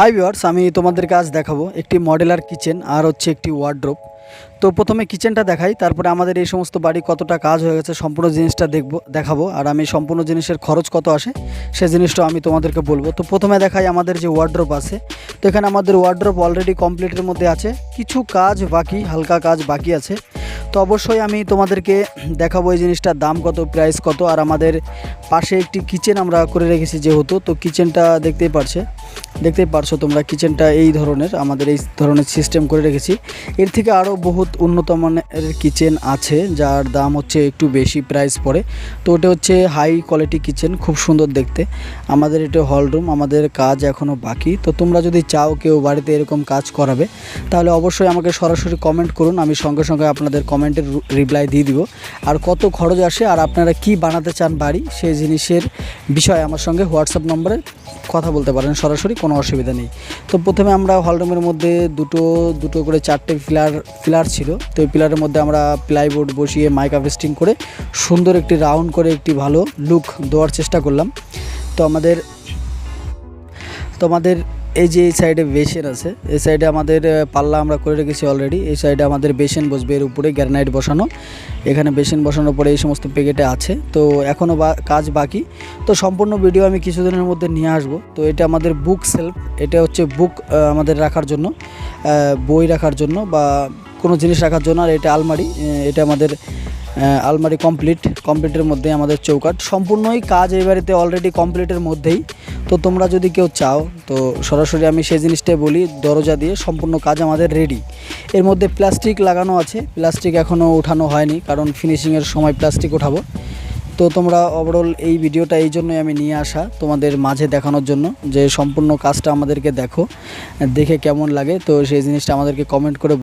High viewers আমি তোমাদেরকে আজ দেখাবো একটি মডেলার কিচেন আর হচ্ছে একটি ওয়ার্ড্রোপ তো প্রথমে কিচেনটা দেখাই, তারপরে আমাদের এই সমস্ত বাড়ি কতটা কাজ হয়ে গেছে, সম্পূর্ণ জিনিসটা দেখব, দেখাবো। আর আমি সম্পূর্ণ জিনিসের খরচ কত আসে, সে জিনিসটা আমি তোমাদেরকে বলব। তো প্রথমে দেখাই আমাদের যে ওয়ার্ড্রোপ আছে। তো এখানে আমাদের ওয়ার্ড্রোপ অলরেডি কমপ্লিটের মধ্যে আছে। কিছু কাজ বাকি, হালকা কাজ বাকি আছে। তো অবশ্যই আমি তোমাদেরকে দেখাবো এই জিনিসটার দাম কত প্রাইস কত। আর আমাদের পাশে একটি কিচেন আমরা করে রেখেছি যেহেতু, তো কিচেনটা দেখতেই পারছে। দেখতেই পারছ তোমরা কিচেনটা এই ধরনের, আমাদের এই ধরনের সিস্টেম করে রেখেছি। এর থেকে আরও বহুত উন্নত মানের কিচেন আছে, যার দাম হচ্ছে একটু বেশি প্রাইস পড়ে। তো ওটা হচ্ছে হাই কোয়ালিটি কিচেন খুব সুন্দর দেখতে। আমাদের এটা হল রুম আমাদের কাজ এখনও বাকি। তো তোমরা যদি চাও কেউ বাড়িতে এরকম কাজ করাবে, তাহলে অবশ্যই আমাকে সরাসরি কমেন্ট করুন, আমি সঙ্গে সঙ্গে আপনাদের কমেন্টের রিপ্লাই দিয়ে দিব। আর কত খরচ আসে, আর আপনারা কি বানাতে চান বাড়ি, সেই জিনিসের বিষয়ে আমার সঙ্গে হোয়াটসঅ্যাপ নম্বরে কথা বলতে পারেন, সরাসরি কোনো অসুবিধা নেই। তো প্রথমে আমরা হলরুমের মধ্যে দুটো দুটো করে চারটে পিলার পিলার ছিল। তো এই পিলারের মধ্যে আমরা প্লাইবোর্ড বসিয়ে মাইকা ফেস্টিং করে সুন্দর একটি রাউন্ড করে একটি ভালো লুক দেওয়ার চেষ্টা করলাম। তো আমাদের তো আমাদের এই যে এই সাইডে বেসিন আছে, এই সাইডে আমাদের পাল্লা আমরা করে রেখেছি অলরেডি এই সাইডে আমাদের বেসিন বসবে, এর উপরে গ্যারানাইট বসানো। এখানে বেসিন বসানোর পরে এই সমস্ত প্যাকেটে আছে। তো এখনও কাজ বাকি। তো সম্পূর্ণ ভিডিও আমি কিছুদিনের মধ্যে নিয়ে আসব। তো এটা আমাদের বুক সেলফ এটা হচ্ছে বুক আমাদের রাখার জন্য বই রাখার জন্য বা কোনো জিনিস রাখার জন্য, আর এটা আলমারি এটা আমাদের আলমারি কমপ্লিট কমপ্লিটের মধ্যে আমাদের চৌকাট সম্পূর্ণই কাজ এই বাড়িতে অলরেডি কমপ্লিটের মধ্যেই। তো তোমরা যদি কেউ চাও, তো সরাসরি আমি সেই জিনিসটাই বলি, দরজা দিয়ে সম্পূর্ণ কাজ আমাদের রেডি এর মধ্যে প্লাস্টিক লাগানো আছে প্লাস্টিক এখনও ওঠানো হয়নি, কারণ ফিনিশিংয়ের সময় প্লাস্টিক ওঠাবো তো তোমরা ওভারঅল এই ভিডিওটা এই জন্যই আমি নিয়ে আসা, তোমাদের মাঝে দেখানোর জন্য, যে সম্পূর্ণ কাজটা আমাদেরকে দেখো, দেখে কেমন লাগে। তো সেই জিনিসটা আমাদেরকে কমেন্ট করে